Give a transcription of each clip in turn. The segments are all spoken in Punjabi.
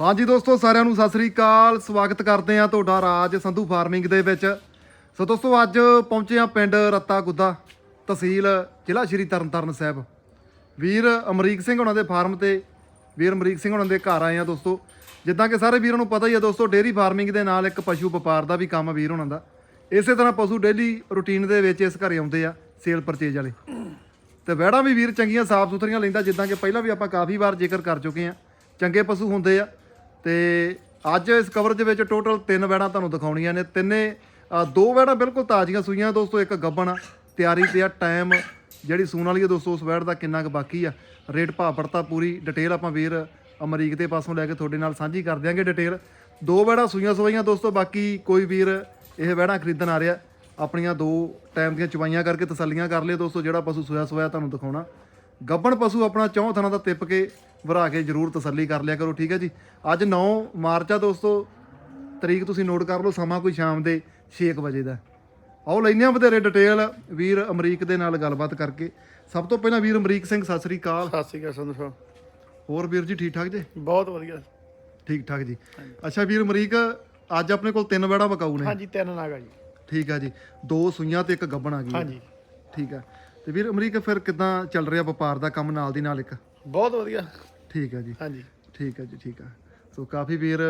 ਹਾਂਜੀ ਦੋਸਤੋ, ਸਾਰਿਆਂ ਨੂੰ ਸਤਿ ਸ੍ਰੀ ਅਕਾਲ। ਸਵਾਗਤ ਕਰਦੇ ਆ ਤੁਹਾਡਾ ਰਾਜ ਸੰਧੂ ਫਾਰਮਿੰਗ ਦੇ ਵਿੱਚ। ਸੋ ਦੋਸਤੋ, ਅੱਜ ਪਹੁੰਚੇ ਆ ਪਿੰਡ ਰੱਤਾ ਗੁੱਦਾ ਤਹਿਸੀਲ ਜ਼ਿਲ੍ਹਾ ਸ਼੍ਰੀ ਤਰਨਤਾਰਨ ਸਾਹਿਬ। ਵੀਰ ਅਮਰੀਕ ਸਿੰਘ ਉਹਨਾਂ ਦੇ ਫਾਰਮ ਤੇ, ਵੀਰ ਅਮਰੀਕ ਸਿੰਘ ਉਹਨਾਂ ਦੇ ਘਰ ਆਏ ਆ ਦੋਸਤੋ। ਜਿੱਦਾਂ ਕਿ ਸਾਰੇ ਵੀਰਾਂ ਨੂੰ ਪਤਾ ਹੀ ਆ ਦੋਸਤੋ, ਡੇਅਰੀ ਫਾਰਮਿੰਗ ਦੇ ਨਾਲ ਇੱਕ ਪਸ਼ੂ ਵਪਾਰ ਦਾ ਵੀ ਕੰਮ ਆ ਵੀਰ ਉਹਨਾਂ ਦਾ। ਇਸੇ ਤਰ੍ਹਾਂ ਪਸ਼ੂ ਡੇਲੀ ਰੂਟੀਨ ਦੇ ਵਿੱਚ ਇਸ ਘਰੇ ਆਉਂਦੇ ਆ ਸੇਲ ਪਰਚੇਜ ਵਾਲੇ। ਤੇ ਵਹਿੜਾਂ ਵੀ ਵੀਰ ਚੰਗੀਆਂ ਸਾਫ਼ ਸੁਥਰੀਆਂ ਲੈਂਦਾ, ਜਿੱਦਾਂ ਕਿ ਪਹਿਲਾਂ ਵੀ ਆਪਾਂ ਕਾਫੀ ਵਾਰ ਜ਼ਿਕਰ ਕਰ ਚੁੱਕੇ ਆ ਚੰਗੇ ਪਸ਼ੂ ਹੁੰਦੇ ਆ। ਤੇ ਅੱਜ ਇਸ ਕਵਰ ਦੇ ਵਿੱਚ ਟੋਟਲ ਤਿੰਨ ਵਹਿੜਾਂ ਤੁਹਾਨੂੰ ਦਿਖਾਉਣੀਆਂ ਨੇ। ਤਿੰਨੇ ਦੋ ਵਹਿੜਾਂ ਬਿਲਕੁਲ ਤਾਜ਼ੀਆਂ ਸੂਈਆਂ ਦੋਸਤੋ, ਇੱਕ ਗੱਬਣ ਆ ਤਿਆਰੀ ਤੇ ਆ ਟਾਈਮ ਜਿਹੜੀ ਸੂਣ ਵਾਲੀ ਆ ਦੋਸਤੋ, ਉਸ ਵੈੜ ਦਾ ਕਿੰਨਾ ਕੁ ਬਾਕੀ ਆ। ਰੇਟ ਭਾਅ ਪੜਤਾ ਪੂਰੀ ਡਿਟੇਲ ਆਪਾਂ ਵੀਰ ਅਮਰੀਕ ਦੇ ਪਾਸੋਂ ਲੈ ਕੇ ਤੁਹਾਡੇ ਨਾਲ ਸਾਂਝੀ ਕਰ ਦਿਆਂਗੇ ਡਿਟੇਲ ਦੋ ਵਹਿੜਾਂ ਸੂਈਆਂ ਸਵਾਈਆਂ ਦੋਸਤੋ, ਬਾਕੀ ਕੋਈ ਵੀਰ ਇਹ ਵਹਿੜਾਂ ਖਰੀਦਣ ਆ ਰਿਹਾ। ਆਪਣੀਆਂ ਦੋ ਟਾਈਮ ਦੀਆਂ ਚਵਾਈਆਂ ਕਰਕੇ ਤਸੱਲੀਆਂ ਕਰ ਲਿਓ ਦੋਸਤੋ, ਜਿਹੜਾ ਪਸ਼ੂ ਸੋਇਆ ਸੋਇਆ ਤੁਹਾਨੂੰ ਦਿਖਾਉਣਾ। ਗੱਬਣ ਪਸ਼ੂ ਆਪਣਾ ਚੌਂ ਥਣਾ ਦਾ ਤਿੱਪ ਕੇ ਭਰਾ ਕੇ ਜਰੂਰ ਤਸੱਲੀ ਕਰ ਲਿਆ ਕਰੋ ਠੀਕ ਹੈ ਜੀ? ਅੱਜ 9 ਮਾਰਚ ਆ ਦੋਸਤੋ ਤਰੀਕ ਤੁਸੀਂ ਨੋਟ ਕਰ ਲਓ ਸਮਾਂ ਕੋਈ ਸ਼ਾਮ ਦੇ 6 ਵਜੇ ਦਾ। ਆਓ ਲੈਨੇ ਆ ਵਧੇਰੇ ਡਿਟੇਲ ਵੀਰ ਅਮਰੀਕ ਦੇ ਨਾਲ ਗੱਲਬਾਤ ਕਰਕੇ। ਸਭ ਤੋਂ ਪਹਿਲਾਂ ਵੀਰ ਅਮਰੀਕ ਸਿੰਘ ਸਤਿ ਸ੍ਰੀ ਅਕਾਲ। ਸਤਿ ਸ਼੍ਰੀ ਅਕਾਲ ਸੰਧੂ ਸਾਹਿਬ। ਹੋਰ ਵੀਰ ਜੀ ਠੀਕ ਠਾਕ ਜੀ? ਬਹੁਤ ਵਧੀਆ। ਠੀਕ ਠਾਕ ਜੀ ਅੱਛਾ ਵੀਰ ਅਮਰੀਕ ਅੱਜ ਆਪਣੇ ਕੋਲ ਤਿੰਨ ਵੜਾ ਬਕਾਊ ਨੇ। ਹਾਂਜੀ ਤਿੰਨ ਨਾਗਾ ਜੀ। ਠੀਕ ਆ ਜੀ। ਦੋ ਸੂਈਆਂ ਤੇ ਇੱਕ ਗੱਬਣ ਆ ਗਈ। ਹਾਂਜੀ। ਠੀਕ ਆ। ਤੇ ਵੀਰ ਅਮਰੀਕ ਫਿਰ ਕਿਦਾਂ ਚੱਲ ਰਿਹਾ ਵਪਾਰ ਦਾ ਕੰਮ ਨਾਲ ਦੀ ਨਾਲ ਇੱਕ? ਬਹੁਤ ਵਧੀਆ। ਠੀਕ ਆ ਜੀ। ਹਾਂਜੀ। ਠੀਕ ਆ ਜੀ ਠੀਕ ਆ। ਸੋ ਕਾਫੀ ਵੀਰ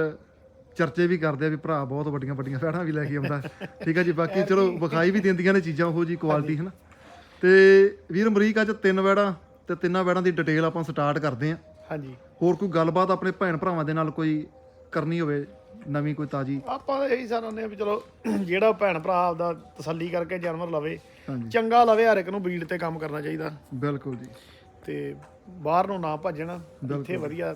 ਚਰਚੇ ਵੀ ਕਰਦੇ ਆ ਵੀ ਭਰਾ ਬਹੁਤ ਵੱਡੀਆਂ ਵੱਡੀਆਂ ਫੈੜਾਂ ਵੀ ਲੈ ਕੇ ਆਉਂਦਾ। ਠੀਕ ਆ ਜੀ ਬਾਕੀ ਚਲੋ ਵਿਖਾਈ ਵੀ ਦਿੰਦੀਆਂ ਨੇ ਚੀਜ਼ਾਂ ਉਹੋ ਜੀ ਕੁਆਲਿਟੀ ਹੈ ਨਾ ਤੇ ਵੀਰ ਅਮਰੀਕ ਅੱਜ ਤਿੰਨ ਵੈੜਾਂ ਤੇ ਤਿੰਨਾਂ ਵੈੜਾਂ ਦੀ ਡਿਟੇਲ ਆਪਾਂ ਸਟਾਰਟ ਕਰਦੇ ਆ। ਹਾਂਜੀ। ਹੋਰ ਕੋਈ ਗੱਲਬਾਤ ਆਪਣੇ ਭੈਣ ਭਰਾਵਾਂ ਦੇ ਨਾਲ ਕੋਈ ਕਰਨੀ ਹੋਵੇ ਨਵੀਂ ਕੋਈ ਤਾਜੀ? ਆਪਾਂ ਤਾਂ ਇਹੀ ਸਾਰਾਂਦੇ ਆ ਵੀ ਚਲੋ ਜਿਹੜਾ ਭੈਣ ਭਰਾ ਆਪਦਾ ਤਸੱਲੀ ਕਰਕੇ ਜਾਨਵਰ ਲਵੇ ਚੰਗਾ ਲਵੇ ਹਰ ਇੱਕ ਨੂੰ ਬਰੀਡ ਤੇ ਕੰਮ ਕਰਨਾ ਚਾਹੀਦਾ। ਬਿਲਕੁਲ ਜੀ। ਤੇ ਬਾਹਰ ਨੂੰ ਨਾ ਭੱਜਣਾ ਇੱਥੇ ਵਧੀਆ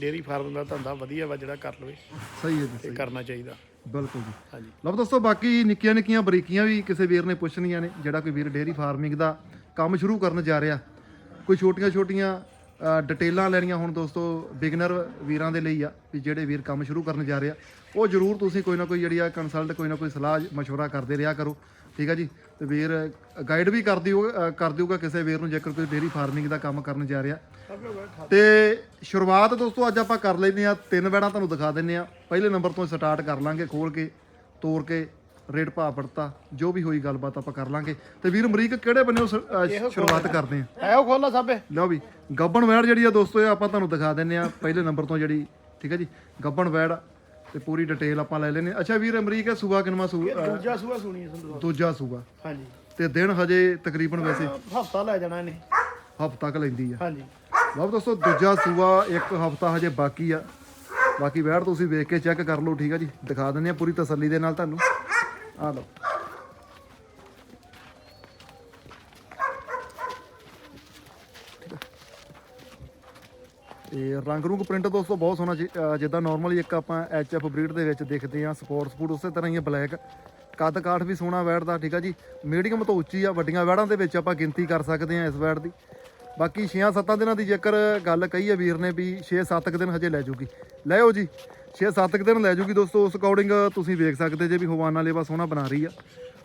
ਡੇਰੀ ਫਾਰਮ ਦਾ ਧੰਦਾ ਵਧੀਆ ਵਾ ਜਿਹੜਾ ਕਰ ਲਵੇ ਸਹੀ ਹੈ ਜੀ ਤੇ ਸਹੀ ਕਰਨਾ ਚਾਹੀਦਾ ਬਿਲਕੁਲ ਜੀ ਹਾਂਜੀ ਲਓ ਦੋਸਤੋ ਬਾਕੀ ਨਿੱਕੀਆਂ ਨਿੱਕੀਆਂ ਬਰੀਕੀਆਂ ਵੀ ਕਿਸੇ ਵੀਰ ਨੇ ਪੁੱਛਣੀਆਂ ਨੇ ਜਿਹੜਾ ਕੋਈ ਵੀਰ ਡੇਅਰੀ ਫਾਰਮਿੰਗ ਦਾ ਕੰਮ ਸ਼ੁਰੂ ਕਰਨ ਜਾ ਰਿਹਾ ਕੋਈ ਛੋਟੀਆਂ ਛੋਟੀਆਂ ਅ, ਡਿਟੇਲਾਂ ਲੈਣੀਆਂ ਹੁਣ ਦੋਸਤੋ ਬਿਗਨਰ ਵੀਰਾਂ ਦੇ ਲਈ ਆ ਵੀ ਜਿਹੜੇ ਵੀਰ ਕੰਮ ਸ਼ੁਰੂ ਕਰਨ ਜਾ ਰਿਹਾ ਉਹ ਜਰੂਰ ਤੁਸੀਂ ਕੋਈ ਨਾ ਕੋਈ ਜਿਹੜੀ ਆ ਕੰਸਲਟ ਕੋਈ ਨਾ ਕੋਈ ਸਲਾਹ مشورہ ਕਰਦੇ ਰਿਹਾ ਕਰੋ ਠੀਕ ਆ ਜੀ? ਤੇ ਵੀਰ ਗਾਈਡ ਵੀ ਕਰ ਦਿਓ ਕਰ ਦਿਓਗਾ ਕਿਸੇ ਵੀਰ ਨੂੰ ਜੇਕਰ ਕੋਈ ਡੇਅਰੀ ਫਾਰਮਿੰਗ ਦਾ ਕੰਮ ਕਰਨ ਜਾ ਰਿਹਾ। ਤੇ ਸ਼ੁਰੂਆਤ ਦੋਸਤੋ ਅੱਜ ਆਪਾਂ ਕਰ ਲੈਨੇ ਆ ਤਿੰਨ ਵੈੜਾਂ ਤੁਹਾਨੂੰ ਦਿਖਾ ਦਿੰਨੇ ਆ ਪਹਿਲੇ ਨੰਬਰ ਤੋਂ ਸਟਾਰਟ ਕਰ ਲਾਂਗੇ ਖੋਲ ਕੇ ਤੋੜ ਕੇ ਰੇਟ ਭਾਅ ਪੜਤਾ ਜੋ ਵੀ ਹੋਈ ਗੱਲਬਾਤ ਆਪਾਂ ਕਰ ਲਾਂਗੇ। ਤੇ ਵੀਰ ਅਮਰੀਕ ਕਿਹੜੇ ਬੰਨੇ ਸ਼ੁਰੂਆਤ ਕਰਦੇ ਆ ਐ ਉਹ ਖੋਲਾ ਸਾਬੇ। ਲਓ ਵੀ ਗੱਬਣ ਵੈੜ ਜਿਹੜੀ ਆ ਦੋਸਤੋ ਇਹ ਆਪਾਂ ਤੁਹਾਨੂੰ ਦਿਖਾ ਦਿੰਨੇ ਆ ਪਹਿਲੇ ਨੰਬਰ ਤੋਂ ਜਿਹੜੀ ਠੀਕ ਹੈ ਜੀ? ਗੱਬਣ ਵੈੜ ਤੇ ਪੂਰੀ ਡਿਟੇਲ ਆਪਾਂ ਲੈ ਲੈਨੇ ਅੱਛਾ ਵੀਰ ਅਮਰੀਕ ਹੈ ਸੂਬਾ ਕਿਨਵਾ ਅ, ਦੂਜਾ ਸੂਆ ਸੁਣੀ ਸੰਧੂ ਸਾਹਿਬ ਦੂਜਾ ਸੂਬਾ। ਹਾਂਜੀ। ਤੇ ਦਿਨ ਹਜੇ ਤਕਰੀਬਨ ਵੈਸੇ ਹਫਤਾ ਲੈ ਜਾਣਾ ਇਹਨੇ। ਹਫ਼ਤਾ ਤੱਕ ਲੈਂਦੀ ਆ। ਹਾਂਜੀ। ਲਓ ਦੋਸਤੋ ਦੂਜਾ ਸੂਆ ਇੱਕ ਹਫਤਾ ਹਜੇ ਬਾਕੀ ਆ। ਬਾਕੀ ਵੈੜ ਤੁਸੀਂ ਵੇਖ ਕੇ ਚੈੱਕ ਕਰ ਲਓ ਠੀਕ ਆ ਜੀ? ਦਿਖਾ ਦਿੰਦੇ ਆ ਪੂਰੀ ਤਸੱਲੀ ਦੇ ਨਾਲ ਤੁਹਾਨੂੰ। ਆ ਲਓ ਇਹ ਰੰਗ ਰੂੰਗ ਪ੍ਰਿੰਟ ਦੋਸਤੋ ਬਹੁਤ ਸੋਹਣਾ ਜੀ, ਅਹ ਜਿੱਦਾਂ ਨਾਰਮਲੀ ਇੱਕ ਆਪਾਂ ਐਚਐਫ ਬਰੀਡ ਦੇ ਵਿੱਚ ਦੇਖਦੇ ਆ ਸਪੋਰਟਸ ਸਪੂਟ ਉਸੇ ਤਰ੍ਹਾਂ ਹੀ ਬਲੈਕ ਕੱਦ ਕਾਠ ਵੀ ਸੋਹਣਾ ਵੈੜ ਦਾ ਠੀਕ ਆ ਜੀ? ਮੀਡੀਅਮ ਤੋਂ ਉੱਚੀ ਆ ਵੱਡੀਆਂ ਵੈੜਾਂ ਦੇ ਵਿੱਚ ਆਪਾਂ ਗਿਣਤੀ ਕਰ ਸਕਦੇ ਆ ਇਸ ਵੈੜ ਦੀ। ਬਾਕੀ 6-7 ਦਿਨਾਂ ਦੀ ਜੇਕਰ ਗੱਲ ਕਹੀ ਹੈ ਵੀਰ ਨੇ ਵੀ 6-7 ਦਿਨ ਹਜੇ ਲੈ ਜੂਗੀ। ਲੈਓ ਜੀ 6-7 ਦਿਨ ਲੈ ਜੂਗੀ ਦੋਸਤੋ ਉਸ ਅਕੋਰਡਿੰਗ ਤੁਸੀਂ ਵੇਖ ਸਕਦੇ ਜੇ ਵੀ ਹਵਾਨਾ ਲੇਵਾ ਸੋਹਣਾ ਬਣਾ ਰਹੀ ਆ।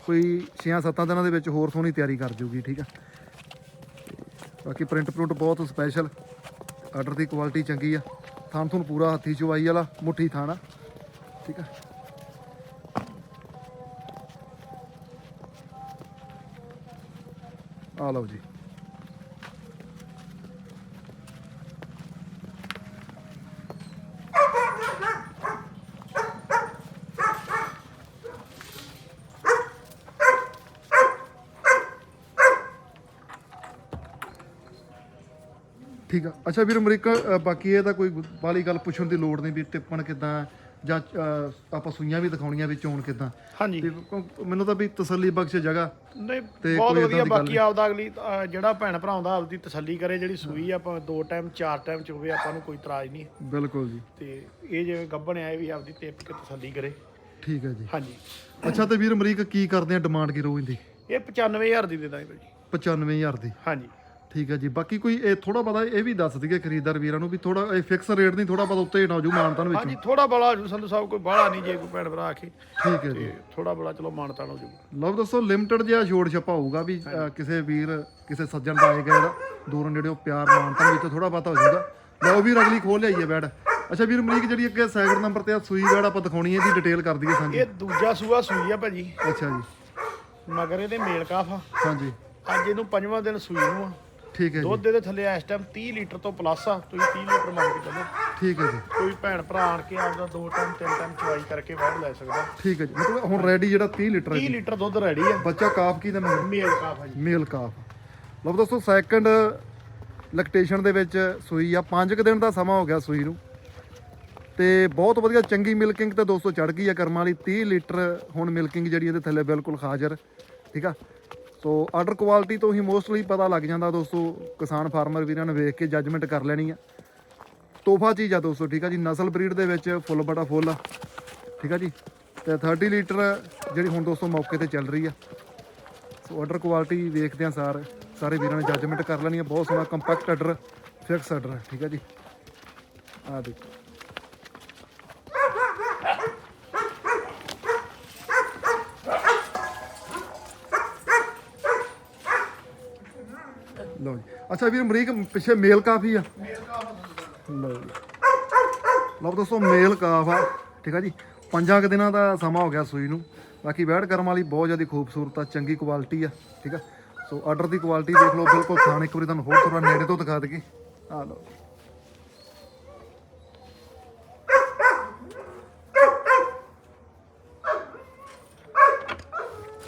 ਕੋਈ 6-7 ਦਿਨਾਂ ਦੇ ਵਿੱਚ ਹੋਰ ਸੋਹਣੀ ਤਿਆਰੀ ਕਰ ਜੂਗੀ ਠੀਕ ਆ? ਬਾਕੀ ਪ੍ਰਿੰਟ ਪ੍ਰਿੰਟ ਬਹੁਤ ਸਪੈਸ਼ਲ ਆਰਡਰ ਦੀ ਕੁਆਲਿਟੀ ਚੰਗੀ ਆ। ਥਾਨ ਤੁਹਾਨੂੰ ਪੂਰਾ ਹੱਥੀ ਚਵਾਈ ਵਾਲਾ, ਮੁੱਠੀ ਥਾਣਾ ਠੀਕ ਆ। ਆ ਲਓ ਜੀ। ਠੀਕ ਆ। ਅੱਛਾ ਵੀਰ ਅਮਰੀਕਾ ਅ, ਬਾਕੀ ਇਹਦਾ ਕੋਈ ਬਾਲੀ ਗੱਲ ਪੁੱਛਣ ਦੀ ਲੋੜ ਨਹੀਂ ਵੀ ਟਿੱਪਣ ਕਿਦਾਂ ਜਾਂ ਅ, ਆਪਾਂ ਸੂਈਆਂ ਵੀ ਦਿਖਾਉਣੀਆਂ ਵੀ ਚੋਣ ਕਿਦਾਂ। ਹਾਂਜੀ। ਤੇ ਕਿਉਂ- ਮੈਨੂੰ ਤਾਂ ਵੀ ਤਸੱਲੀ ਬਖਸ਼ ਜਗ੍ਹਾ ਨਹੀਂ ਤੇ ਬਹੁਤ ਕੋਈ ਏਦਾਂ ਵਧੀਆ ਦੀ ਗੱਲ ਬਾਕੀ ਆਪਦਾ ਅਗਲੀ ਅਹ, ਜਿਹੜਾ ਭੈਣ ਭਰਾ ਹੁੰਦਾ ਆਪਦੀ ਤਸੱਲੀ ਕਰੇ ਜਿਹੜੀ ਸੂਈ ਆ, ਆਪਾਂ ਦੋ ਟਾਈਮ ਚਾਰ ਟਾਈਮ ਚ ਹੋਵੇ ਆਪਾਂ ਨੂੰ ਕੋਈ ਇਤਰਾਜ਼ ਨਹੀਂ। ਬਿਲਕੁਲ ਜੀ। ਤੇ ਇਹ ਜਿਵੇਂ ਗੱਭਣ ਆ ਇਹ ਵੀ ਆਪਦੀ ਟਿੱਪ ਕੇ ਤਸੱਲੀ ਕਰੇ। ਠੀਕ ਹੈ ਜੀ। ਹਾਂਜੀ। ਅੱਛਾ ਤੇ ਵੀਰ ਅਮਰੀਕ ਕੀ ਕਰਦੇ ਆ? ਡਿਮਾਂਡ ਕੀ ਰੋਜ਼ ਦੀ ਇਹ 95000 ਦੀ ਦੇ ਦਾਂਗੇ ਭਾਈ 95000 ਦੀ। ਹਾਂਜੀ। ਠੀਕ ਹੈ ਜੀ। ਬਾਕੀ ਕੋਈ ਇਹ ਥੋੜਾ ਪਤਾ ਇਹ ਵੀ ਦੱਸ ਦਈਏ ਖਰੀਦਦਾਰ ਵੀਰਾਂ ਨੂੰ ਵੀ ਥੋੜਾ ਇਹ ਫਿਕਸ ਰੇਟ ਨਹੀਂ ਥੋੜਾ ਪਤਾ ਉੱਤੇ ਹਟਾ ਜੂ ਮਾਨਤਾਨ ਵਿੱਚ। ਹਾਂਜੀ ਥੋੜਾ ਬੜਾ ਜੂ ਸੰਧੂ ਸਾਹਿਬ ਕੋਈ ਬਾਹਲਾ ਨਹੀਂ ਜੇ ਕੋਈ ਭੈਣ ਭਰਾ ਆਖੇ ਠੀਕ ਹੈ ਜੀ। ਥੋੜਾ ਬੜਾ ਚਲੋ ਮਾਨਤਾਨ ਹੋ ਜੂ ਲਓ ਦੱਸੋ ਲਿਮਟਿਡ ਜਿਹਾ ਛੋੜ ਛਪਾ ਹੋਊਗਾ ਵੀ ਕਿਸੇ ਵੀਰ ਕਿਸੇ ਸੱਜਣ ਦਾ ਆਏਗਾ ਇਹਦਾ ਦੂਰੋਂ ਜਿਹੜੇ ਉਹ ਪਿਆਰ ਮਾਨਤਾਨ ਵਿੱਚ ਥੋੜਾ ਪਤਾ ਹੋ ਜਾਊਗਾ। ਲਓ ਵੀਰ ਅਗਲੀ ਖੋਲ ਲਿਆਈਏ ਬੈਡ ਅੱਛਾ ਵੀਰ ਅਮਰੀਕ ਜਿਹੜੀ ਅੱਗੇ ਸੈਕਿੰਡ ਨੰਬਰ ਤੇ ਆ ਸੂਈ ਵੈੜ ਆਪਾਂ ਦਿਖਾਉਣੀ ਹੈ ਇਹਦੀ ਡਿਟੇਲ ਕਰ ਦਈਏ ਸਾਂਝੀ। ਇਹ ਦੂਜਾ ਸੂਆ ਸੂਈ ਆ ਭਾਜੀ। ਅੱਛਾ ਜੀ। ਮਗਰ ਇਹਦੇ ਮੇਲ ਕਾਫ ਆ। ਹਾਂਜੀ। ਅੱਜ ਇਹਨੂੰ ਪੰਜਵਾਂ ਦਿਨ ਸੂਈ ਨੂੰ ਆ। ਠੀਕ ਹੈ ਜੀ। ਦੁੱਧ ਇਹਦੇ ਥੱਲੇ ਇਸ ਟਾਈਮ 30 ਲੀਟਰ ਤੋਂ ਪਲੱਸ ਆ ਤੁਸੀਂ 30 ਲੀਟਰ ਮੰਗ ਕੇ ਚੱਲੋ। ਠੀਕ ਹੈ ਜੀ। ਕੋਈ ਭੈਣ ਭਰਾ ਆਣ ਕੇ ਆਪਦਾ ਦੋ ਟਾਈਮ ਤਿੰਨ ਟਾਈਮ ਚਵਾਈ ਕਰਕੇ ਵੱਢ ਲੈ ਸਕਦਾ। ਠੀਕ ਹੈ ਜੀ। ਮਤਲਬ ਹੁਣ ਰੈਡੀ ਜਿਹੜਾ 30 ਲੀਟਰ ਹੈ 30 ਜੀ। ਲੀਟਰ ਦੁੱਧ ਰੈਡੀ ਆ। ਬੱਚਾ ਕਾਫ ਕੀ ਦਾ ਮੇਲ ਕਾਫ ਆ ਜੀ। ਮੇਲ ਕਾਫ। ਲਓ ਦੋਸਤੋ ਸੈਕੰਡ ਲੈਕਟੇਸ਼ਨ ਦੇ ਵਿੱਚ ਸੂਈ ਆ। 5 ਕੁ ਦਿਨ ਦਾ ਸਮਾਂ ਹੋ ਗਿਆ ਸੂਈ ਨੂੰ। ਤੇ ਬਹੁਤ ਵਧੀਆ ਚੰਗੀ ਮਿਲਕਿੰਗ ਤੇ ਦੋਸਤੋ ਚੜ ਗਈ ਆ ਕਰਮਾਂ ਵਾਲੀ। 30 ਲੀਟਰ ਹੁਣ ਮਿਲਕਿੰਗ ਜਿਹੜੀ ਇਹਦੇ ਥੱਲੇ ਬਿਲਕੁਲ ਹਾਜ਼ਰ। ਠੀਕ ਆ? ਸੋ ਆਰਡਰ ਕੁਆਲਿਟੀ ਤੋਂ ਹੀ ਮੋਸਟਲੀ ਪਤਾ ਲੱਗ ਜਾਂਦਾ ਦੋਸਤੋ, ਕਿਸਾਨ ਫਾਰਮਰ ਵੀਰਾਂ ਨੇ ਵੇਖ ਕੇ ਜੱਜਮੈਂਟ ਕਰ ਲੈਣੀ ਆ। ਤੋਹਫਾ ਚੀਜ਼ ਆ ਦੋਸਤੋ, ਠੀਕ ਆ ਜੀ, ਨਸਲ ਬਰੀਡ ਦੇ ਵਿੱਚ ਫੁੱਲ ਬੜਾ ਫੁੱਲ ਆ, ਠੀਕ ਆ ਜੀ। ਤੇ 30 ਲੀਟਰ ਜਿਹੜੀ ਹੁਣ ਦੋਸਤੋ ਮੌਕੇ ਤੇ ਚੱਲ ਰਹੀ ਆ। ਸੋ ਆਰਡਰ ਕੁਆਲਿਟੀ ਵੇਖਦੇ ਆ ਸਾਰ, ਸਾਰੇ ਵੀਰਾਂ ਨੇ ਜੱਜਮੈਂਟ ਕਰ ਲੈਣੀ ਆ, ਬਹੁਤ ਸੋਹਣਾ ਕੰਪੈਕਟ ਆਰਡਰ ਫਿਕਸ ਆਰਡਰ ਠੀਕ ਆ ਜੀ। ਆ ਦੇਖੋ ਲਓ ਜੀ ਅੱਛਾ ਵੀਰ, ਅਮਰੀਕ, ਪਿੱਛੇ ਮੇਲ ਕਾਫੀ ਆ। ਲਓ ਜੀ ਲਓ ਦੋਸਤੋ, ਮੇਲ ਕਾਫ ਆ। ਠੀਕ ਆ ਜੀ। ਪੰਜਾਂ ਕੁ ਦਿਨਾਂ ਦਾ ਸਮਾਂ ਹੋ ਗਿਆ ਸੂਈ ਨੂੰ। ਬਾਕੀ ਵੈੜ ਕਰਮ ਵਾਲੀ ਬਹੁਤ ਜ਼ਿਆਦਾ ਖੂਬਸੂਰਤ ਆ, ਚੰਗੀ ਕੁਆਲਿਟੀ ਆ। ਠੀਕ ਆ। ਸੋ ਆਰਡਰ ਦੀ ਕੁਆਲਿਟੀ ਦੇਖ ਲਓ, ਬਿਲਕੁਲ ਥਾਣ ਇੱਕ ਵਾਰੀ ਤੁਹਾਨੂੰ ਹੋਰ ਥੋੜਾ ਨੇੜੇ ਤੋਂ ਦਿਖਾ ਦਈਏ। ਆ ਲਓ।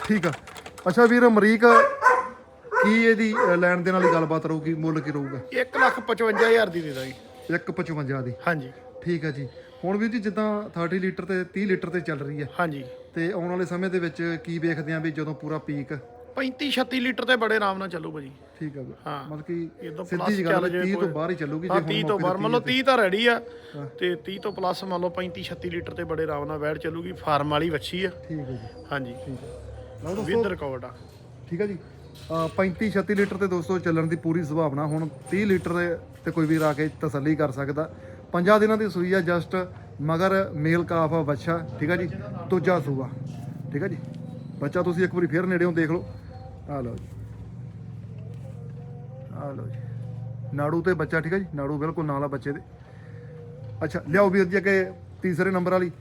ਠੀਕ ਆ। ਅੱਛਾ ਵੀਰ, ਅਮਰੀਕ ਕੀ ਇਹਦੀ ਅ, ਲੈਣ ਦੇਣ ਵਾਲੀ ਗੱਲਬਾਤ ਰਹੂਗੀ ਮੁੱਲ ਕੀ ਰਹੂਗਾ? 1 ਲੱਖ 55000 ਦੀ ਦੇ ਦਾਂਗੇ। 155 ਦੀ। ਹਾਂਜੀ। ਠੀਕ ਹੈ ਜੀ। ਹੁਣ ਵੀ ਜੀ ਜਿੱਦਾਂ 30 ਲੀਟਰ ਤੇ 30 ਲੀਟਰ ਤੇ ਚੱਲ ਰਹੀ ਹੈ। ਹਾਂਜੀ। ਤੇ ਆਉਣ ਵਾਲੇ ਸਮੇਂ ਦੇ ਵਿੱਚ ਕੀ ਵੇਖਦੇ ਆਂ ਵੀ ਜਦੋਂ ਪੂਰਾ ਪੀਕ 35 36 ਲੀਟਰ ਤੇ ਬੜੇ ਆਰਾਮ ਨਾਲ ਚੱਲੂ ਭਾਜੀ। ਠੀਕ ਹੈ ਹਾਂ। ਮਤਲਬ ਕਿ ਸਿੱਧੀ plus ਜੀ ਗੱਲ ਚੱਲ ਹੈ, ਜੇ 30 ਤੋਂ ਕੋਈ- ਬਾਹਰ ਹੀ ਚੱਲੂਗੀ ਹਾਂ ਹੁਣ 30 ਤੋਂ ਮੌਕੇ ਬਾਹਰ ਮੰਨ ਲਓ 30 ਤਾਂ ਰੈਡੀ ਆ। ਤੇ 30 ਤੋਂ ਪਲੱਸ ਮੰਨ ਲਓ 35 36 ਲੀਟਰ ਤੇ ਬੜੇ ਆਰਾਮ ਨਾਲ ਵੈੜ ਚੱਲੂਗੀ ਫਾਰਮ ਵਾਲੀ ਵੱਛੀ ਆ। ਠੀਕ ਹੈ ਜੀ। ਹਾਂਜੀ। ਠੀਕ ਹੈ। ਲਓ ਦੋਸਤੋ। ਵਿਦ ਰਿਕਾਰਡ ਆ। ਠੀਕ ਹੈ ਜੀ। 35 36 ਲੀਟਰ ਤੇ ਦੋਸਤੋ ਚੱਲਣ ਦੀ ਪੂਰੀ ਸੰਭਾਵਨਾ। ਹੁਣ 30 ਲੀਟਰ ਤੇ ਕੋਈ ਵੀਰ ਆ ਕੇ ਤਸੱਲੀ ਕਰ ਸਕਦਾ। ਪੰਜਾਂ ਦਿਨਾਂ ਦੀ ਸੂਈ ਆ ਜਸਟ ਮਗਰ ਮੇਲ ਕਾਫ ਆ ਬੱਚਾ ਠੀਕ ਆ ਜੀ? ਦੂਜਾ ਸੂਆ, ਠੀਕ ਹੈ ਜੀ? ਬੱਚਾ ਤੁਸੀਂ ਇੱਕ ਵਾਰੀ ਫੇਰ ਨੇੜਿਓਂ ਦੇਖ ਲਓ। ਆ ਲਓ ਜੀ। ਆ ਲਓ ਜੀ। ਨਾੜੂ ਤੇ ਬੱਚਾ, ਠੀਕ ਹੈ ਜੀ? ਨਾੜੂ ਬਿਲਕੁਲ ਨਾਲ ਆ ਬੱਚੇ ਦੇ। ਅੱਛਾ, ਲਿਆਓ ਵੀਰ ਜੀ ਅੱਗੇ ਤੀਸਰੇ ਨੰਬਰ ਵਾਲੀ।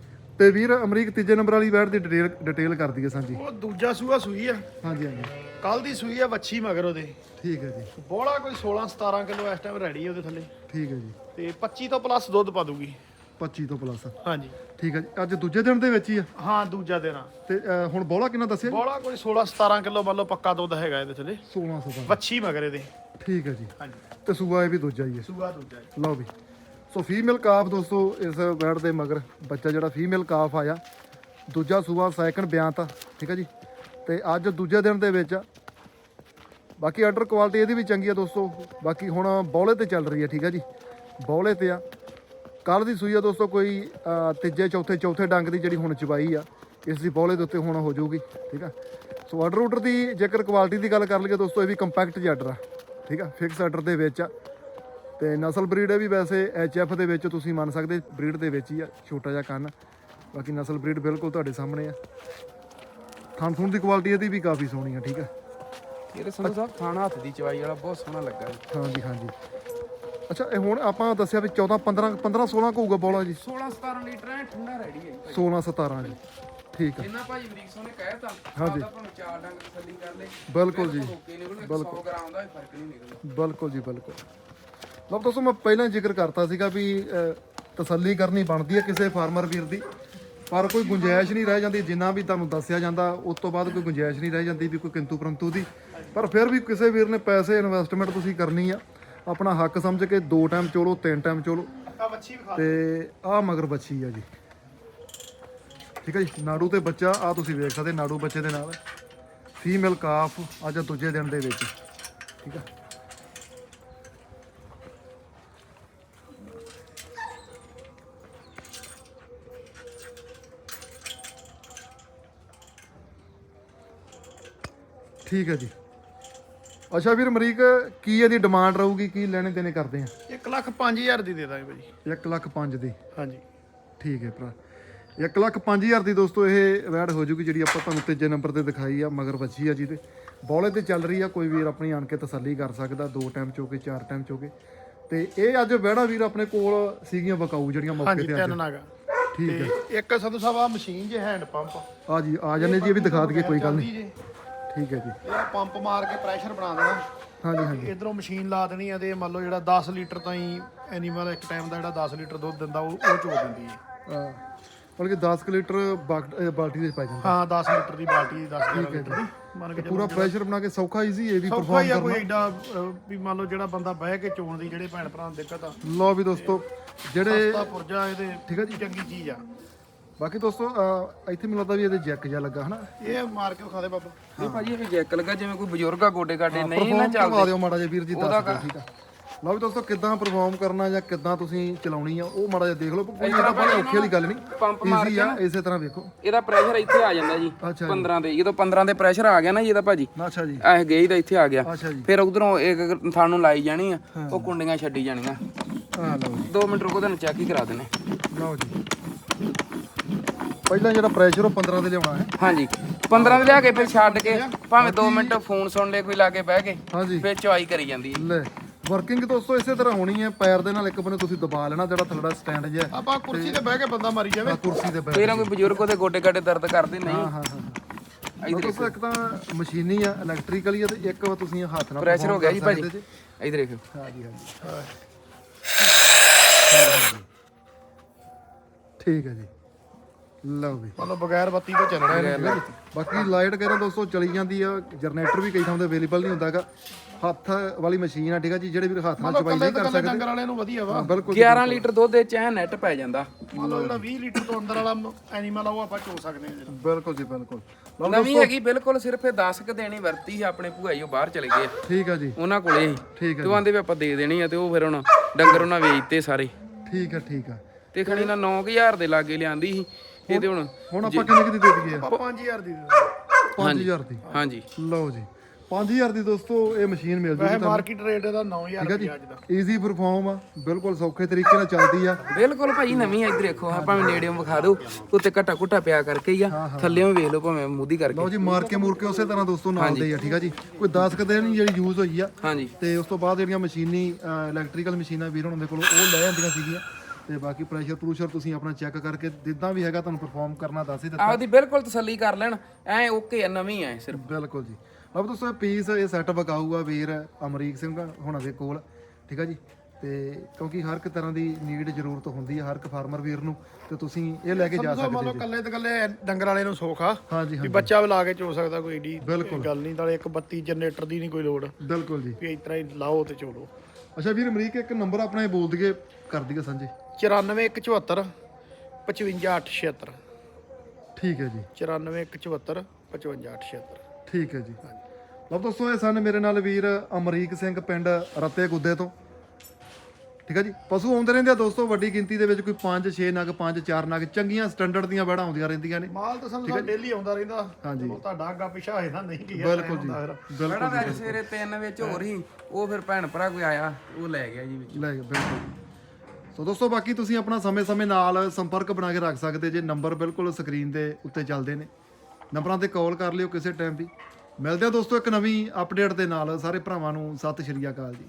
ਤੇ ਵੀਰ ਅਮਰੀਕ ਤੀਜੇ ਨੰਬਰ ਵਾਲੀ ਬੈਟ ਦੀ ਡਿਟੇਲ ਡਿਟੇਲ ਕਰ ਦਈਏ ਸਾਂਝੀ। ਉਹ ਦੂਜਾ ਸੂਆ ਸੂਈ ਆ। ਹਾਂਜੀ ਹਾਂਜੀ। ਕੱਲ ਦੀ ਸੂਈ ਆ ਵੱਛੀ ਮਗਰ ਉਹਦੇ। ਠੀਕ ਹੈ ਜੀ। ਬੋਲਾ ਕੋਈ 16 17 ਕਿਲੋ ਇਸ ਟਾਈਮ ਰੈਡੀ ਆ ਉਹਦੇ ਥੱਲੇ। ਠੀਕ ਹੈ ਜੀ। ਤੇ 25 ਤੋਂ ਪਲੱਸ ਦੁੱਧ ਪਾ ਦੂਗੀ। 25 ਤੋਂ ਪਲੱਸ ਹਾਂਜੀ। ਠੀਕ ਹੈ ਜੀ। ਅੱਜ ਦੂਜੇ ਦਿਨ ਦੇ ਵਿੱਚ ਹੀ ਆ। ਹਾਂ ਦੂਜਾ ਦੇਣਾ ਤੇ ਅਹ, ਹੁਣ ਬੋਲਾ ਕਿੰਨਾ ਦੱਸਿਆ? ਬੋਲਾ ਕੋਈ 16 17 ਕਿਲੋ ਮੰਨ ਲਓ ਪੱਕਾ ਦੁੱਧ ਹੈਗਾ ਇਹਦੇ ਥੱਲੇ। 1600 ਦਾ ਵੱਛੀ ਮਗਰ ਇਹਦੇ। ਠੀਕ ਹੈ ਜੀ। ਹਾਂਜੀ। ਤੇ ਸੂਆ ਇਹ ਵੀ ਦੂਜਾ ਹੀ ਹੈ। ਸੂਆ ਦੂਜਾ ਜੀ। ਲਓ ਵੀ। ਸੋ ਫੀਮੇਲ ਕਾਫ ਦੋਸਤੋ, ਇਸ ਬੈਡ ਦੇ ਮਗਰ ਬੱਚਾ ਜਿਹੜਾ ਫੀਮੇਲ ਕਾਫ ਆਇਆ। ਦੂਜਾ ਸੂਆ ਸੈਕੰਡ ਬਿਆਨ ਤਾਂ, ਠੀਕ ਹੈ ਜੀ? ਤੇ ਅੱਜ ਦੂਜੇ ਦਿਨ ਦੇ ਵਿੱਚ ਆ। ਬਾਕੀ ਆਰਡਰ ਕੁਆਲਿਟੀ ਇਹਦੀ ਵੀ ਚੰਗੀ ਆ ਦੋਸਤੋ। ਬਾਕੀ ਹੁਣ ਬੌਲੇ ਤੇ ਚੱਲ ਰਹੀ ਹੈ ਠੀਕ ਹੈ ਜੀ? ਬੌਲੇ ਤੇ ਆ। ਕੱਲ ਦੀ ਸੂਈ ਆ ਦੋਸਤੋ, ਕੋਈ ਤੀਜੇ, ਚੌਥੇ ਚੌਥੇ ਡੰਗ ਦੀ ਜਿਹੜੀ ਹੁਣ ਚਵਾਈ ਆ, ਇਸ ਦੀ ਬੌਲੇ ਦੇ ਉੱਤੇ ਹੁਣ ਹੋ ਜਾਊਗੀ, ਠੀਕ ਆ? ਸੋ ਆਰਡਰ ਆਰਡਰ ਦੀ ਜੇਕਰ ਕੁਆਲਿਟੀ ਦੀ ਗੱਲ ਕਰ ਲਈਏ ਦੋਸਤੋ, ਇਹ ਵੀ ਕੰਪੈਕਟ ਜਿਹਾ ਆਰਡਰ ਆ, ਠੀਕ ਆ? ਫਿਕਸ ਆਰਡਰ ਦੇ ਵਿੱਚ ਆ। ਤੇ ਨਸਲ ਬਰੀਡ ਹੈ ਵੀ ਵੈਸੇ ਐਫ ਦੇ ਵਿੱਚ ਤੁਸੀਂ ਮੰਨ ਸਕਦੇ ਬਰੀਡ ਦੇ ਵਿੱਚ ਹੀ ਆ ਛੋਟਾ ਜਿਹਾ ਕੰਨ। ਬਾਕੀ ਨਸਲ ਬਰੀਡ ਬਿਲਕੁਲ ਤੁਹਾਡੇ ਸਾਹਮਣੇ ਆ। ਥਣ ਥੁਣ ਦੀ ਕੁਆਲਿਟੀ ਇਹਦੀ ਵੀ ਕਾਫੀ ਸੋਹਣੀ ਆ ਠੀਕ ਆ? ਇਹਦੇ ਸੰਧੂ ਸਾਹਿਬ ਖਾਣਾ ਹੱਥ ਦੀ ਚਵਾਈ ਵਾਲਾ ਬਹੁਤ ਸੋਹਣਾ ਲੱਗਾ। ਹਾਂਜੀ ਹਾਂਜੀ। ਅੱਛਾ ਇਹ ਹੁਣ ਆਪਾਂ ਦੱਸਿਆ ਵੀ 14 15 15 16 ਹੋਊਗਾ ਬੋਲਾ ਜੀ। 16 17 ਲੀਟਰ ਐ ਠੰਡਾ ਰੈਡੀ ਹੈ ਜੀ 16 17 ਜੀ। ਠੀਕ ਆ। ਇਹਨਾਂ ਭਾਜੀ ਅਮਰੀਕ ਸੋਨੇ ਕਹਿਤਾ ਹਾਂਜੀ। ਭਾਵੇਂ ਚਾਰ ਡੰਗ ਤਸੱਲੀ ਕਰ ਲੈ ਬਿਲਕੁਲ ਜੀ। ਨਿਕਲੂ 100 ਗ੍ਰਾਮ ਦਾ ਫ਼ਰਕ ਨਹੀਂ ਨਿਕਲਦਾ। ਬਿਲਕੁਲ ਜੀ ਬਿਲਕੁਲ। ਲਓ ਦੋਸਤੋ ਮੈਂ ਪਹਿਲਾਂ ਹੀ ਜ਼ਿਕਰ ਕਰਤਾ ਸੀਗਾ ਵੀ ਤਸੱਲੀ ਕਰਨੀ ਬਣਦੀ ਹੈ ਕਿਸੇ ਫਾਰਮਰ ਵੀਰ ਦੀ ਪਰ ਕੋਈ ਗੁੰਜਾਇਸ਼ ਨਹੀਂ ਰਹਿ ਜਾਂਦੀ। ਜਿੰਨਾ ਵੀ ਤੁਹਾਨੂੰ ਦੱਸਿਆ ਜਾਂਦਾ ਉਸ ਤੋਂ ਬਾਅਦ ਕੋਈ ਗੁੰਜਾਇਸ਼ ਨਹੀਂ ਰਹਿ ਜਾਂਦੀ ਵੀ ਕੋਈ ਕਿੰਤੂ ਪਰੰਤੂ ਦੀ। ਪਰ ਫਿਰ ਵੀ ਕਿਸੇ ਵੀਰ ਨੇ ਪੈਸੇ ਇਨਵੈਸਟਮੈਂਟ ਤੁਸੀਂ ਕਰਨੀ ਆ। ਆਪਣਾ ਹੱਕ ਸਮਝ ਕੇ ਦੋ ਟਾਈਮ ਚੋਲੋ ਤਿੰਨ ਟਾਈਮ ਚੋਲੋ। ਆ ਵਿਖਾ ਤੇ ਆਹ ਮਗਰ ਬੱਚੀ ਆ ਜੀ। ਠੀਕ ਹੈ ਜੀ ਨਾੜੂ ਤੇ ਬੱਚਾ ਆ ਤੁਸੀਂ ਵੇਖ ਸਕਦੇ ਨਾੜੂ ਬੱਚੇ ਦੇ ਨਾਲ। ਫੀਮੇਲ ਕਾਫ ਅੱਜ ਦੂਜੇ ਦਿਨ ਦੇ ਵਿੱਚ। ਠੀਕ ਆ। ਠੀਕ ਹੈ ਜੀ। ਅੱਛਾ ਵੀਰ ਅਮਰੀਕ ਕੀ ਇਹਦੀ ਡਿਮਾਂਡ ਰਹੂਗੀ? ਕੀ ਲੈਣੇ ਦੇਣੇ ਕਰਦੇ ਆ? 1 ਲੱਖ 5000 ਦੀ ਦੇ ਦਾਂਗੇ ਭਾਜੀ 1 ਲੱਖ 5 ਦੀ। ਹਾਂਜੀ। ਠੀਕ ਹੈ ਭਰਾ। 1 ਲੱਖ 5000 ਦੀ ਦੋਸਤੋ ਇਹ ਵੈਡ ਹੋ ਜੂਗੀ ਜਿਹੜੀ ਆਪਾਂ ਤੁਹਾਨੂੰ ਤੀਜੇ ਨੰਬਰ ਤੇ ਦਿਖਾਈ ਆ ਮਗਰ ਬੱਚੀ ਆ ਜਿਹਦੇ ਬੌਲੇ ਤੇ ਚੱਲ ਰਹੀ ਆ ਕੋਈ ਵੀਰ ਆਪਣੀ ਆਣ ਕੇ ਤਸੱਲੀ ਕਰ ਸਕਦਾ ਦੋ ਟਾਈਮ ਚੋਕੇ ਚਾਰ ਟਾਈਮ ਚੋਕੇ। ਤੇ ਇਹ ਅੱਜ ਬਹਿਣਾ ਵੀਰ ਆਪਣੇ ਕੋਲ ਸੀਗੀਆਂ ਬਕਾਊ ਜਿਹੜੀਆਂ ਮੌਕੇ ਹਾਂਜੀ ਤੇ ਤਿੰਨ ਅੱਜ। ਨਾਗਾ। ਠੀਕ ਹੈ। ਤੇ ਇੱਕ ਸਾਹਿਬ ਆ ਮਸ਼ੀਨ ਜੇ ਹੈਂਡ ਪੰਪ ਆ। ਜੀ ਆ ਜਾਂਦੇ ਜੀ ਇਹ ਵੀ ਦਿਖਾ ਦਈਏ ਕੋਈ ਗੱਲ ਨਹੀਂ। ਜੀ। ਠੀਕ ਹੈ ਜੀ। ਇਹਦਾ ਪੰਪ ਮਾਰ ਕੇ ਪ੍ਰੈਸ਼ਰ ਬਣਾ ਦੇਣਾ। ਹਾਂਜੀ ਹਾਂਜੀ। ਇਧਰੋਂ ਮਸ਼ੀਨ ਲਾ ਦੇਣੀ ਆ ਤੇ ਮੰਨ ਲਓ ਜਿਹੜਾ 10 ਲੀਟਰ ਤਾਈਂ ਐਨੀਮਲ ਇੱਕ ਟਾਈਮ ਦਾ ਜਿਹੜਾ 10 ਲੀਟਰ ਦੁੱਧ ਦਿੰਦਾ ਉਹ ਉਹ ਚੋ ਦਿੰਦੀ ਹੈ। ਬਲਕਿ 10 ਕੁ ਲੀਟਰ ਬਾਕ- ਇਹ ਬਾਲਟੀ ਦੇ ਵਿੱਚ ਪੈ ਜਾਂਦਾ। ਹਾਂ 10 ਲੀਟਰ ਦੀ ਬਾਲਟੀ 10 11 ਲੀਟਰ ਦੀ। ਮੰਨ ਕੇ ਪੂਰਾ ਪ੍ਰੈਸ਼ਰ ਬਣਾ ਕੇ ਸੌਖਾ ਈਜ਼ੀ ਇਹ ਵੀ ਪਰਫਾਰਮ ਹੀ ਆ ਕੋਈ ਕਰਨਾ। ਐਡਾ ਵੀ ਮੰਨ ਲਓ ਜਿਹੜਾ ਬੰਦਾ ਬਹਿ ਕੇ ਚੋਣ ਦੀ ਜਿਹੜੇ ਭੈਣ ਭਰਾ ਨੂੰ ਦਿੱਕਤ ਆ। ਲਓ ਵੀ ਦੋਸਤੋ ਜਿਹੜੇ ਸਸਤਾ ਪੁਰਜਾ ਇਹਦੇ ਠੀਕ ਆ ਜੀ। ਚੰਗੀ ਚੀਜ਼ ਆ। ਬਾਕੀ ਦੋਸਤੋ ਇੱਥੇ ਮੈਨੂੰ ਲੱਗਦਾ ਵੀ ਇਹਦੇ ਜੈਕ ਜਿਹਾ ਲੱਗਾ ਹਨਾ? ਇਹ ਮਾਰ ਕੇ ਵਿਖਾ ਦੇ ਬਾਬਾ। ਇਹ ਭਾਜੀ ਇਹ ਵੀ ਜੈਕ ਲੱਗਾ ਜਿਵੇਂ ਕੋਈ ਬਜ਼ੁਰਗ ਆ ਗੋਡੇ ਗਾਡੇ ਨਹੀਂ ਨਾ ਚੱਲਦੇ। ਦਿਓ ਮਾੜਾ ਜਿਹਾ ਵੀਰ ਜੀ ਦੱਸ ਦਿਓ ਠੀਕ ਆ। ਲਓ ਵੀ ਦੋਸਤੋ ਕਿੱਦਾਂ ਪਰਫਾਰਮ ਕਰਨਾ ਜਾਂ ਕਿੱਦਾਂ ਤੁਸੀਂ ਚਲਾਉਣੀ ਆ ਉਹ ਮਾੜਾ ਜਿਹਾ ਦੇਖ ਲਓ ਕੋਈ ਜਿਹੜਾ ਬੜੀ ਔਖੀ ਵਾਲੀ ਗੱਲ ਪੰਪ ਨਹੀਂ ਮਾਰ ਈਜ਼ੀ ਆ ਇਸੇ ਤਰ੍ਹਾਂ ਵੇਖੋ। ਇਹਦਾ ਪ੍ਰੈਸ਼ਰ ਇੱਥੇ ਆ ਜਾਂਦਾ ਜੀ ਅੱਛਾ ਜੀ। 15 ਤੇ ਜਦੋਂ 15 ਤੇ ਪ੍ਰੈਸ਼ਰ ਆ ਗਿਆ ਨਾ ਜੀ ਇਹਦਾ ਭਾਜੀ ਅੱਛਾ ਜੀ। ਇਹ ਗਈ ਦਾ ਇੱਥੇ ਆ ਗਿਆ। ਅੱਛਾ ਜੀ। ਫਿਰ ਉਧਰੋਂ ਇੱਕ ਥਾਂ ਨੂੰ ਲਾਈ ਜਾਣੀ ਆ ਉਹ ਕੁੰਡੀਆਂ ਛੱਡੀ ਜਾਣੀਆਂ। ਆ ਲਓ ਜੀ। 2 ਮਿੰਟ ਰੁਕੋ ਤੁਹਾਨੂੰ ਚੈੱਕ ਹੀ ਕਰਾ ਦਿੰਨੇ ਲਓ ਜੀ। ਪਹਿਲਾਂ ਜਿਹੜਾ ਪ੍ਰੈਸ਼ਰ ਉਹ 15 ਤੇ ਲਿਆਉਣਾ ਹੈ। ਹਾਂਜੀ। 15 ਤੇ ਲਿਆ ਕੇ ਫਿਰ ਛੱਡ ਕੇ ਭਾਵੇਂ 2 ਮਿੰਟ ਫੋਨ ਸੁਣ ਲੈ ਕੋਈ ਲਾ ਕੇ ਬਹਿ ਕੇ ਹਾਂਜੀ। ਫਿਰ ਚੁਆਈ ਕਰੀ ਜਾਂਦੀ ਹੈ। ਲੈ ਵਰਕਿੰਗ ਦੋਸਤੋ ਇਸੇ ਤਰ੍ਹਾਂ ਹੋਣੀ ਹੈ ਪੈਰ ਦੇ ਨਾਲ ਇੱਕ ਬੰਨੇ ਤੁਸੀਂ ਦਬਾ ਲੈਣਾ ਜਿਹੜਾ ਥੱਲੜਾ ਸਟੈਂਡ ਜਿਹਾ ਹੈ, ਆਪਾਂ ਕੁਰਸੀ ਤੇ ਬਹਿ ਕੇ ਬੰਦਾ ਮਾਰੀ ਜਾਵੇ। ਕੁਰਸੀ ਦੇ ਪੈਰ ਫਿਰ ਕੋਈ ਬਜ਼ੁਰਗ ਉਹਦੇ ਗੋਡੇ ਗਾਡੇ ਦਰਦ ਕਰਦੇ ਨਹੀਂ। ਹਾਂ ਹਾਂ। ਹਾਂ ਦੋਸਤੋ ਇੱਕ ਤਾਂ ਮਸ਼ੀਨੀ ਆ ਇਲੈਕਟ੍ਰੀਕਲੀ ਆ ਤੇ ਇੱਕ ਵਾ ਤੁਸੀਂ ਹੱਥ ਨਾਲ ਪ੍ਰੈਸ਼ਰ ਹੋ ਗਿਆ ਜੀ ਭਾਜੀ। ਜੀ। ਇਧਰ ਦੇਖੋ। ਹਾਂਜੀ ਹਾਂਜੀ। ਠੀਕ ਹੈ ਜੀ। ਲਓ ਵੀ। ਮੰਨ ਲਓ ਬਗੈਰ ਬੱਤੀ ਤੋਂ ਚੱਲਣਾ ਇਹਨੇ ਬਾਕੀ ਲਾਈਟ ਕਹਿੰਦਾ ਦੋਸਤੋ ਚਲੀ ਜਾਂਦੀ ਆ ਜਨਰੇਟਰ ਵੀ ਕਈ ਥਾਂ ਤੇ ਅਵੇਲੇਬਲ ਨਹੀਂ ਹੁੰਦਾਗਾ ਹੱਥ ਵਾਲੀ ਮਸ਼ੀਨ ਆ ਠੀਕ ਆ ਜੀ ਜਿਹੜੇ ਵੀ ਹੱਥ ਨਾਲ ਚਵਾਈ ਨਹੀਂ ਕਰ ਸਕਦੇ। ਡੰਗਰ ਵਾਲੇ ਨੂੰ ਵਧੀਆ ਵਾ। ਬਿਲਕੁਲ 11 ਲੀਟਰ ਦੁੱਧ ਦੇ ਚਾਹ ਨੈਟ ਪੈ ਜਾਂਦਾ। ਮੰਨ ਲਓ ਜਿਹੜਾ 20 ਲੀਟਰ ਤੋਂ ਅੰਦਰ ਵਾਲਾ ਐਨੀਮਲ ਆ ਉਹ ਆਪਾਂ ਚੋ ਸਕਦੇ ਹਾਂ ਜਿਹੜਾ। ਬਿਲਕੁਲ ਜੀ ਬਿਲਕੁਲ। ਨਵੀਂ ਹੈਗੀ ਬਿਲਕੁਲ ਸਿਰਫ ਇਹ 10 ਕ ਦੇਣੀ ਵਰਤੀ ਸੀ ਆਪਣੇ ਭੂਆਈ ਉਹ ਬਾਹਰ ਚਲੇ ਗਏ। ਆ। ਠੀਕ ਆ ਜੀ। ਉਹਨਾਂ ਕੋਲੇ ਠੀਕ ਹੈ ਤੇ ਉਹ ਆਂਦੇ ਵੀ ਆਪਾਂ ਦੇ ਦੇਣੀ ਆ ਤੇ ਉਹ ਫਿਰ ਹੁਣ ਡੰਗਰ ਉਹਨਾਂ ਵੇਚਤੇ ਸਾਰੇ। ਠੀਕ ਆ ਠੀਕ ਆ। ਤੇ ਖਣੀ ਨਾ 9000 ਦੇ ਲਾਗੇ ਲਿਆਂਦੀ ਸੀ। ਇਹ ਤੇ ਹੁਣ ਹੁਣ ਆਪਾਂ ਕਿੰਨੇ ਕੁ ਦੀ ਦੇ ਦਈਏ? ਆਪਾਂ 5000 ਦੀ ਦੇ ਦਿੰਦੇ 5000 ਦੀ। ਹਾਂਜੀ। ਲਓ ਜੀ। 5000 ਦੀ ਦੋਸਤੋ ਇਹ ਮਸ਼ੀਨ ਮਿਲ ਜੂਗੀ ਵੈਸੇ ਮਾਰਕੀਟ ਰੇਟ ਇਹਦਾ 9000 ਠੀਕ ਆ ਜੀ? ਰੁਪਏ ਅੱਜ ਦਾ। ਈਜ਼ੀ ਪਰਫਾਰਮ ਆ। ਬਿਲਕੁਲ ਸੌਖੇ ਤਰੀਕੇ ਨਾਲ ਚੱਲਦੀ ਆ। ਬਿਲਕੁਲ ਭਾਈ ਨਵੀਂ ਆ ਇੱਧਰ ਦੇਖੋ ਆਪਾਂ ਵੀ ਨੇੜਿਓਂ ਵਿਖਾ ਦਿਓ। ਉੱਤੇ ਘਟਾ ਘੁੱਟਾ ਪਿਆ ਕਰਕੇ ਹੀ ਆ। ਥੱਲੇੋਂ ਵੇਖ ਲਓ ਭਾਵੇਂ ਮੂਦੀ ਕਰਕੇ। ਲਓ ਜੀ ਮਾਰ ਕੇ ਮੂਰ ਕੇ ਉਸੇ ਤਰ੍ਹਾਂ ਦੋਸਤੋ ਨਾਲ ਦੇ ਆ ਠੀਕ ਆ ਜੀ? ਕੋਈ 10 ਕੁ ਦਿਨ ਹੀ ਜਿਹੜੀ ਯੂਜ਼ ਹੋਈ ਆ। ਹਾਂਜੀ। ਤੇ ਉਸ ਤੋਂ ਬਾਅਦ ਜਿਹੜੀਆਂ ਮਸ਼ੀਨੀ ਇਲੈਕਟ੍ਰੀਕਲ ਮਸ਼ੀਨਾਂ ਵੀਰ ਉਹਨਾਂ ਦੇ ਕੋਲ ਉਹ ਲੈ ਜਾਂਦੀਆਂ ਸੀਗੀਆਂ। ਤੇ ਬਾਕੀ ਪ੍ਰੈਸ਼ਰ ਪ੍ਰੂਸ਼ਰ ਤੁਸੀਂ ਆਪਣਾ ਚੈੱਕ ਕਰਕੇ ਜਿੱਦਾਂ ਵੀ ਹੈਗਾ ਤੁਹਾਨੂੰ ਪਰਫਾਰਮ ਕਰਨਾ ਦੱਸ ਹੀ ਦਿੱਤਾ। ਆਪਦੀ ਬਿਲਕੁਲ ਤਸੱਲੀ ਕਰ ਲੈਣ ਐ ਓਕੇ ਆ ਨਵੀਂ ਇਹ ਸਿਰਫ। ਬਿਲਕੁਲ ਜੀ। ਲਓ ਦੋਸਤੋ ਇਹ ਪੀਸ ਇਹ ਸੈੱਟ ਵਿਕਾਊਗਾ ਵੀਰ ਅਮਰੀਕ ਸਿੰਘ ਹੁਣਾਂ ਦੇ ਕੋਲ ਠੀਕ ਆ ਜੀ? ਤੇ ਕਿਉਂਕਿ ਹਰ ਇੱਕ ਤਰ੍ਹਾਂ ਦੀ ਨੀਡ ਜ਼ਰੂਰਤ ਹੁੰਦੀ ਹੈ ਹਰ ਇੱਕ ਫਾਰਮਰ ਵੀਰ ਨੂੰ ਤੇ ਤੁਸੀਂ ਇਹ ਲੈ ਕੇ ਜਾ ਮੰਨ ਸਕਦੇ ਲਓ ਕੱਲੇ ਤੇ ਕੱਲੇ ਡੰਗਰ ਵਾਲੇ ਨੂੰ ਸੌਖ ਆ ਹਾਂਜੀ ਵੀ ਹਾਂਜੀ। ਬੱਚਾ ਵੀ ਲਾ ਕੇ ਚੋ ਸਕਦਾ ਕੋਈ ਏਡੀ ਬਿਲਕੁਲ। ਗੱਲ ਨਹੀਂ ਨਾਲੇ ਇੱਕ ਬੱਤੀ ਜਨਰੇਟਰ ਦੀ ਨਹੀਂ ਕੋਈ ਲੋੜ। ਬਿਲਕੁਲ ਜੀ। ਵੀ ਇਸ ਤਰ੍ਹਾਂ ਹੀ ਲਾਓ ਤੇ ਚੋਲੋ ਅੱਛਾ ਵੀਰ ਅਮਰੀਕ ਇੱਕ ਨੰਬਰ ਆਪਣਾ ਇਹ ਬੋਲ ਦਈਏ ਕਰ ਦਈਏ ਸਾਂਝੇ। 94174 55876 ਠੀਕ ਹੈ ਜੀ। 94174 55876 ਠੀਕ ਹੈ ਜੀ। ਲਓ ਦੋਸਤੋ ਇਹ ਸਨ ਮੇਰੇ ਨਾਲ ਵੀਰ ਅਮਰੀਕ ਸਿੰਘ ਪਿੰਡ ਰੱਤੇ ਗੁੱਦੇ ਤੋਂ। ਠੀਕ ਹੈ ਜੀ। ਪਸ਼ੂ ਆਉਂਦੇ ਰਹਿੰਦੇ ਆ ਦੋਸਤੋ ਵੱਡੀ ਗਿਣਤੀ ਦੇ ਵਿੱਚ ਕੋਈ 5 6 ਨਗ 5 4 ਨਗ ਚੰਗੀਆਂ ਸਟੈਂਡਰਡ ਦੀਆਂ ਵੜਾਂ ਆਉਂਦੀਆਂ ਰਹਿੰਦੀਆਂ ਨੇ। ਮਾਲ ਤਾਂ ਸਾਨੂੰ ਡੇਲੀ ਆਉਂਦਾ ਰਹਿੰਦਾ। ਹਾਂਜੀ। ਤੁਹਾਡਾ ਅੱਗਾ ਪਿਛਾ ਹੋਏ ਤਾਂ ਨਹੀਂ ਕੀ ਬਿਲਕੁਲ ਜੀ। ਬਿਲਕੁਲ ਅੱਜ ਸਵੇਰੇ 3 ਵਿੱਚ ਹੋਰ ਹੀ ਉਹ ਫਿਰ ਭੈਣ ਭਰਾ ਕੋਈ ਆਇਆ ਉਹ ਲੈ ਗਿਆ ਜੀ ਵਿੱਚ। ਲੈ ਗਏ, ਬਿਲਕੁਲ। ਸੋ ਦੋਸਤੋ, ਬਾਕੀ ਤੁਸੀਂ ਆਪਣਾ ਸਮੇਂ-ਸਮੇਂ ਨਾਲ ਸੰਪਰਕ ਬਣਾ ਕੇ ਰੱਖ ਸਕਦੇ ਜੇ ਨੰਬਰ ਬਿਲਕੁਲ ਸਕਰੀਨ ਦੇ ਉੱਤੇ ਚੱਲਦੇ ਨੇ। ਨੰਬਰਾਂ ਤੇ ਕਾਲ ਕਰ ਲਿਓ ਕਿਸੇ ਟਾਈਮ ਵੀ ਮਿਲਦੇ ਆ ਦੋਸਤੋ ਇੱਕ ਨਵੀਂ ਅਪਡੇਟ ਦੇ ਨਾਲ। ਸਾਰੇ ਭਰਾਵਾਂ ਨੂੰ ਸਤਿ ਸ਼੍ਰੀ ਅਕਾਲ ਜੀ।